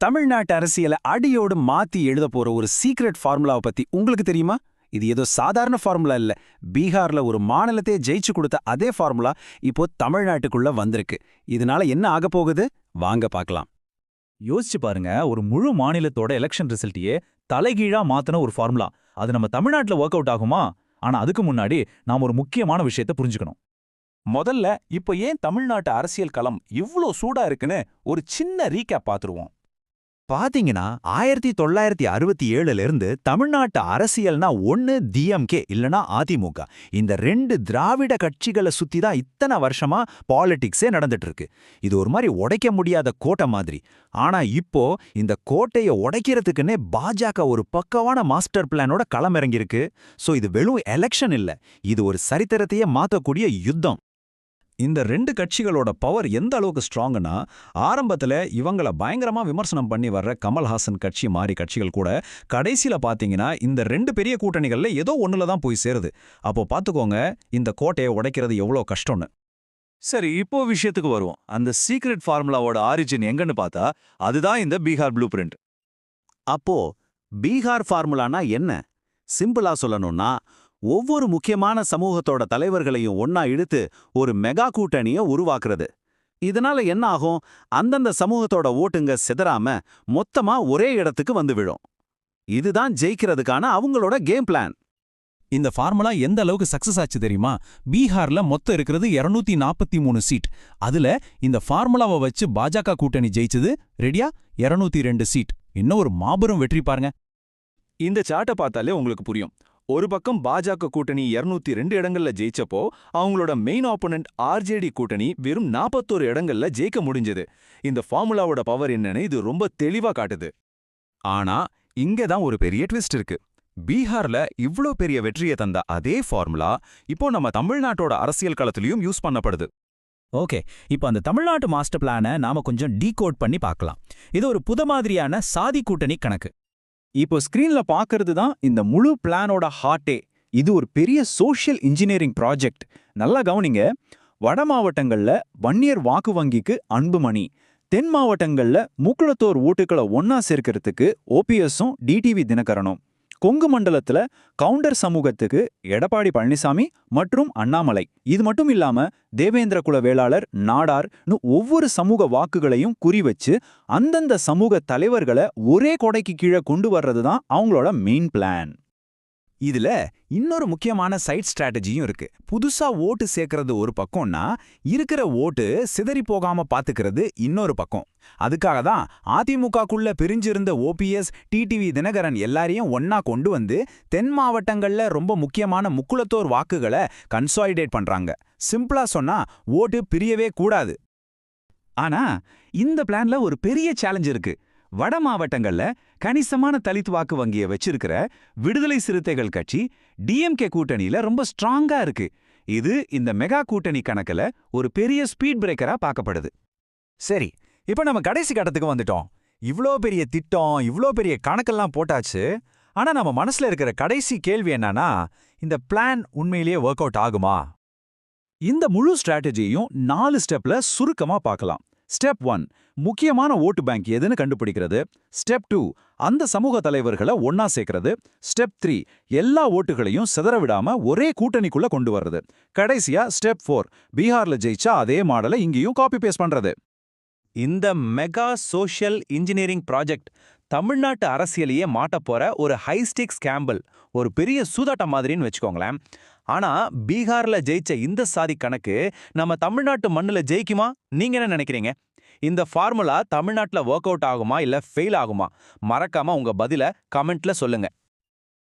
தமிழ்நாட்டு அரசியலை அடியோடு மாத்தி எழுத போற ஒரு சீக்ரெட் ஃபார்முலாவை பத்தி உங்களுக்கு தெரியுமா? இது ஏதோ சாதாரண ஃபார்முலா இல்ல. பீகார்ல ஒரு மாநிலத்தையே ஜெயிச்சு கொடுத்த அதே ஃபார்முலா இப்போ தமிழ்நாட்டுக்குள்ள வந்திருக்கு. இதனால என்ன ஆக போகுது? வாங்க பார்க்கலாம். யோசிச்சு பாருங்க ஒரு முழு மாநிலத்தோட எலெக்ஷன் ரிசல்ட்டையே தலைகீழா மாத்தின ஒரு ஃபார்முலா அது நம்ம தமிழ்நாட்டுல ஒர்க் அவுட் ஆகுமா? ஆனா அதுக்கு முன்னாடி நாம ஒரு முக்கியமான விஷயத்த புரிஞ்சுக்கணும். முதல்ல இப்போ ஏன் தமிழ்நாட்டு அரசியல் களம் இவ்ளோ சூடா இருக்குன்னு ஒரு சின்ன ரீகேப் பாத்துருவோம். பாத்தீங்கன்னா ஆயிரத்தி தொள்ளாயிரத்தி அறுபத்தி ஏழுல இருந்து தமிழ்நாட்டு அரசியல்னா ஒன்னு டிஎம்கே இல்லனா அதிமுக. இந்த ரெண்டு திராவிட கட்சிகளை சுத்தி தான் இத்தனை வருஷமா பாலிடிக்ஸே நடந்துட்டு இருக்கு இது ஒரு மாதிரி உடைக்க முடியாத கோட்டை மாதிரி. ஆனா இப்போ இந்த கோட்டையை உடைக்கிறதுக்குன்னே பாஜக ஒரு பக்கவான மாஸ்டர் பிளானோட களமிறங்கியிருக்கு. சோ இது வெறும் எலெக்ஷன் இல்ல. இது ஒரு சரித்திரத்தையே மாத்தக்கூடிய யுத்தம். இந்த ரெண்டு கட்சிகளோட பவர் எந்த அளவுக்கு ஸ்ட்ராங்னா ஆரம்பத்துல இவங்கள பயங்கரமா விமர்சனம் பண்ணி வர்ற கமல்ஹாசன் கட்சி மாறி கட்சிகள் கூட கடைசியில பாத்தீங்கன்னா இந்த ரெண்டு பெரிய கூட்டணிகள்ல ஏதோ ஒண்ணுல தான் போய் சேருது. அப்போ பாத்துக்கோங்க இந்த கோட்டையை உடைக்கிறது எவ்வளோ கஷ்டம்னு. சரி இப்போ விஷயத்துக்கு வருவோம். அந்த சீக்ரெட் ஃபார்முலாவோட ஆரிஜின் எங்கன்னு பார்த்தா அதுதான் இந்த பீகார் ப்ளூ பிரிண்ட் அப்போ பீகார் ஃபார்முலானா என்ன? சிம்பிளா சொல்லணும்னா ஒவ்வொரு முக்கியமான சமூகத்தோட தலைவர்களையும் ஒன்னா இழுத்து ஒரு மெகா கூட்டணிய உருவாக்குறது. இதனால என்ன ஆகும்? அந்தந்த சமூகத்தோட ஓட்டுங்க சிதறாம மொத்தமா ஒரே இடத்துக்கு வந்து விழும். இதுதான் ஜெயிக்கிறதுக்கான அவங்களோட கேம் பிளான். இந்த ஃபார்முலா எந்த அளவுக்கு சக்சஸ் ஆச்சு தெரியுமா? பீகார்ல மொத்தம் இருக்கிறது 243 நாற்பத்தி மூணு சீட். அதுல இந்த ஃபார்முலாவை வச்சு பாஜக கூட்டணி ஜெயிச்சது ரெடியா? 202 ரெண்டு சீட். இன்னும் ஒரு மாபெரும் வெற்றி பாருங்க. இந்த சார்ட்டை பார்த்தாலே உங்களுக்கு புரியும். ஒரு பக்கம் பாஜக கூட்டணி 202 ரெண்டு இடங்கள்ல ஜெயிச்சப்போ அவங்களோட மெயின் ஆப்போனன்ட் ஆர்ஜேடி கூட்டணி வெறும் 41 இடங்கள்ல ஜெயிக்க முடிஞ்சது. இந்த ஃபார்முலாவோட பவர் என்னன்னு இது ரொம்ப தெளிவா காட்டுது. ஆனா இங்க தான் ஒரு பெரிய ட்விஸ்ட் இருக்கு. பீகார்ல இவ்ளோ பெரிய வெற்றியை தந்த அதே ஃபார்முலா இப்போ நம்ம தமிழ்நாட்டோட அரசியல் களத்திலையும் யூஸ் பண்ணப்படுது. ஓகே இப்போ அந்த தமிழ்நாட்டு மாஸ்டர் பிளானை நாம கொஞ்சம் டீகோட் பண்ணி பார்க்கலாம். இது ஒரு புத மாதிரியான சாதி கூட்டணி கணக்கு. இப்போ ஸ்கிரீன்ல பார்க்கறது தான் இந்த முழு பிளானோட ஹார்ட்டே இது ஒரு பெரிய சோஷியல் இன்ஜினியரிங் ப்ராஜெக்ட் நல்லா கவனிங்க. வட மாவட்டங்கள்ல வன்னியர் வாக்கு வங்கிக்கு அன்புமணி தென் மாவட்டங்கள்ல முக்குளத்தோர் ஓட்டுகளை ஒன்னா சேர்க்கறதுக்கு ஓபிஎஸும் டிடிவி தினகரனும். கொங்கு மண்டலத்துல கவுண்டர் சமூகத்துக்கு எடப்பாடி பழனிசாமி மற்றும் அண்ணாமலை. இது மட்டும் இல்லாம தேவேந்திர குல வேளாளர் நாடார்னு ஒவ்வொரு சமூக வாக்குகளையும் குறிவச்சு அந்தந்த சமூக தலைவர்களை ஒரே கொடைக்கு கீழே கொண்டு வர்றது தான் அவங்களோட மெயின் பிளான் இதுல இன்னொரு முக்கியமான சைட் ஸ்ட்ராட்டஜியும் இருக்கு. புதுசா ஓட்டு சேர்க்கறது ஒரு பக்கம்னா இருக்கிற ஓட்டு சிதறி போகாம பாத்துக்கிறது இன்னொரு பக்கம். அதுக்காக தான் அதிமுகக்குள்ள பிரிஞ்சிருந்த ஓபிஎஸ் டிடிவி தினகரன் எல்லாரையும் ஒன்னா கொண்டு வந்து தென் மாவட்டங்கள்ல ரொம்ப முக்கியமான முக்குளத்தோர் வாக்குகளை கன்சாலிடேட் பண்றாங்க. சிம்பிளா சொன்னா ஓட்டு பிரியவே கூடாது. ஆனா இந்த பிளான்ல ஒரு பெரிய சேலஞ்ச் இருக்கு. வட மாவட்டங்கள்ல கணிசமான தலித் வாக்கு வங்கியை வச்சிருக்கிற விடுதலை சிறுத்தைகள் கட்சி டிஎம்கே கூட்டணியில ரொம்ப ஸ்ட்ராங்கா இருக்கு. இது இந்த மெகா கூட்டணி கணக்குல ஒரு பெரிய ஸ்பீட் பிரேக்கரா பார்க்கப்படுது. சரி இப்ப நம்ம கடைசி கட்டத்துக்கு வந்துட்டோம். இவ்ளோ பெரிய திட்டம் இவ்ளோ பெரிய கணக்கெல்லாம் போட்டாச்சு. ஆனா நம்ம மனசுல இருக்கிற கடைசி கேள்வி என்னன்னா இந்த பிளான் உண்மையிலேயே ஒர்க் அவுட் ஆகுமா? இந்த முழு ஸ்ட்ராட்டஜியையும் நாலு ஸ்டெப்ல சுருக்கமா பார்க்கலாம். ஸ்டெப் ஒன் முக்கியமான ஓட்டு பேங்க் எதுன்னு கண்டுபிடிக்கிறது. ஸ்டெப் டூ அந்த சமூக தலைவர்களை ஒன்னா சேர்க்கறது. ஸ்டெப் த்ரீ எல்லா ஓட்டுகளையும் சிதற விடாம ஒரே கூட்டணிக்குள்ள கொண்டு வர்றது. கடைசியா ஸ்டெப் ஃபோர் பீகார்ல ஜெயிச்சா அதே மாடலை இங்கேயும் காப்பி பேஸ்ட் பண்றது. இந்த மெகா சோஷியல் இன்ஜினியரிங் ப்ராஜெக்ட் தமிழ்நாட்டு அரசியலையே மாட்டப்போற ஒரு ஹைஸ்டிக் ஸ்கேம்பிள் ஒரு பெரிய சூதாட்டம் மாதிரின்னு வச்சுக்கோங்களேன். ஆனா பீகார்ல ஜெயிச்ச இந்த சாதி கணக்கு நம்ம தமிழ்நாட்டு மண்ணுல ஜெயிக்குமா? நீங்க என்ன நினைக்கிறீங்க? இந்த ஃபார்முலா தமிழ்நாட்டுல ஒர்க் அவுட் ஆகுமா? இல்ல ஃபெயில் ஆகுமா? மறக்காம உங்க பதில கமெண்ட்ல சொல்லுங்க.